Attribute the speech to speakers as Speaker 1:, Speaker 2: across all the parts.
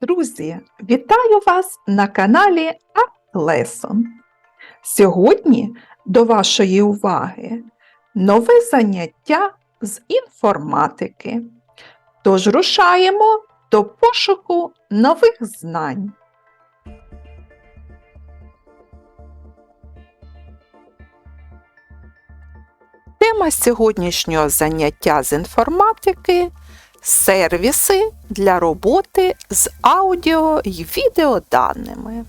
Speaker 1: Друзі, вітаю вас на каналі Lesson. Сьогодні до вашої уваги нове заняття з інформатики. Тож рушаємо до пошуку нових знань. Тема сьогоднішнього заняття з інформатики сервіси для роботи з аудіо і відеоданими.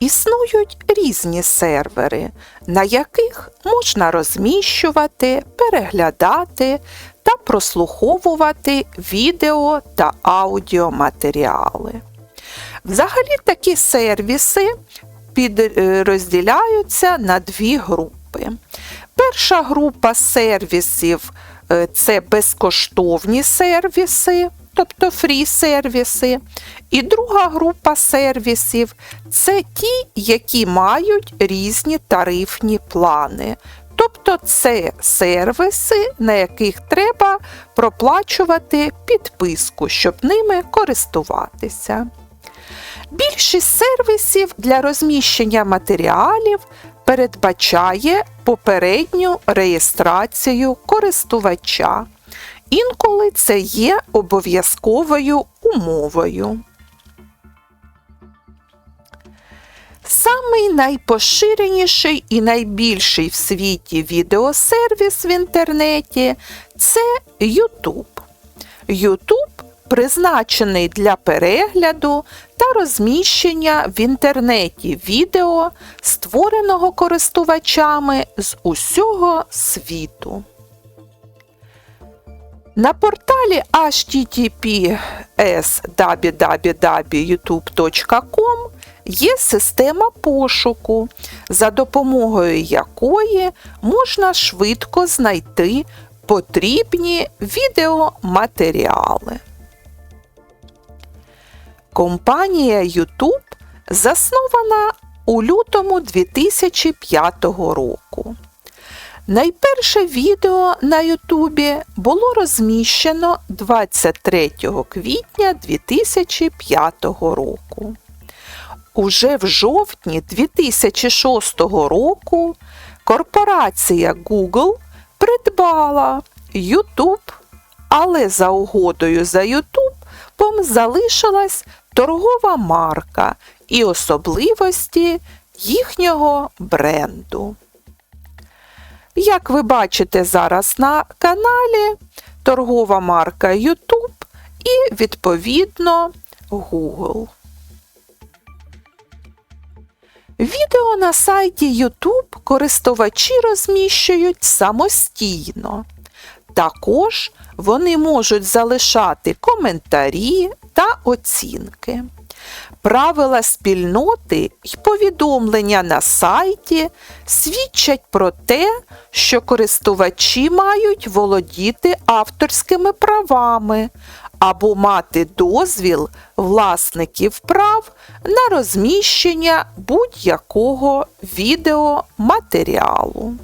Speaker 1: Існують різні сервери, на яких можна розміщувати, переглядати та прослуховувати відео та аудіоматеріали. Взагалі такі сервіси підрозділяються на дві групи. Перша група сервісів це безкоштовні сервіси, тобто фрі-сервіси. І друга група сервісів це ті, які мають різні тарифні плани. Тобто це сервіси, на яких треба проплачувати підписку, щоб ними користуватися. Більшість сервісів для розміщення матеріалів передбачає попередню реєстрацію користувача. Інколи це є обов'язковою умовою. Самий найпоширеніший і найбільший в світі відеосервіс в інтернеті це YouTube. YouTube призначений для перегляду та розміщення в інтернеті відео, створеного користувачами з усього світу. На порталі https www.youtube.com є система пошуку, за допомогою якої можна швидко знайти потрібні відеоматеріали. Компанія YouTube заснована у лютому 2005 року. Найперше відео на Ютубі було розміщено 23 квітня 2005 року. Уже в жовтні 2006 року корпорація Google придбала YouTube, але за угодою за YouTube залишилась торгова марка і особливості їхнього бренду. Як ви бачите зараз на каналі, торгова марка YouTube і, відповідно, Google. Відео на сайті YouTube користувачі розміщують самостійно. Також вони можуть залишати коментарі та оцінки. Правила спільноти і повідомлення на сайті свідчать про те, що користувачі мають володіти авторськими правами або мати дозвіл власників прав на розміщення будь-якого відеоматеріалу.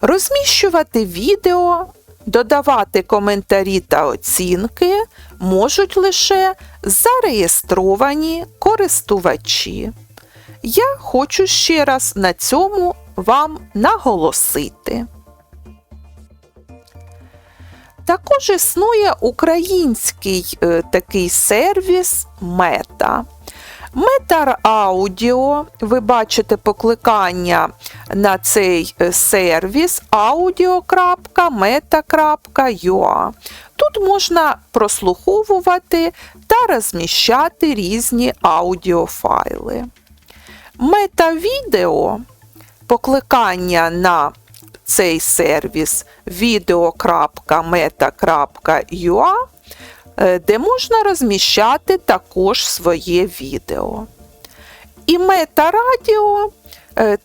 Speaker 1: Розміщувати відео Додавати коментарі та оцінки можуть лише зареєстровані користувачі. Я хочу ще раз на цьому вам наголосити. Також існує український е, такий сервіс Мета. Метар Аудіо, ви бачите покликання на цей е, сервіс audio.meta.ua. Тут можна прослуховувати та розміщати різні аудіофайли. Метавідео покликання на цей сервіс video.meta.ua де можна розміщати також своє відео. І мета-радіо е,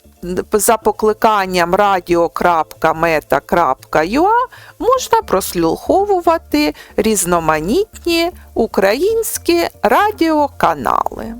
Speaker 1: за покликанням radio.meta.ua можна прослуховувати різноманітні українські радіоканали.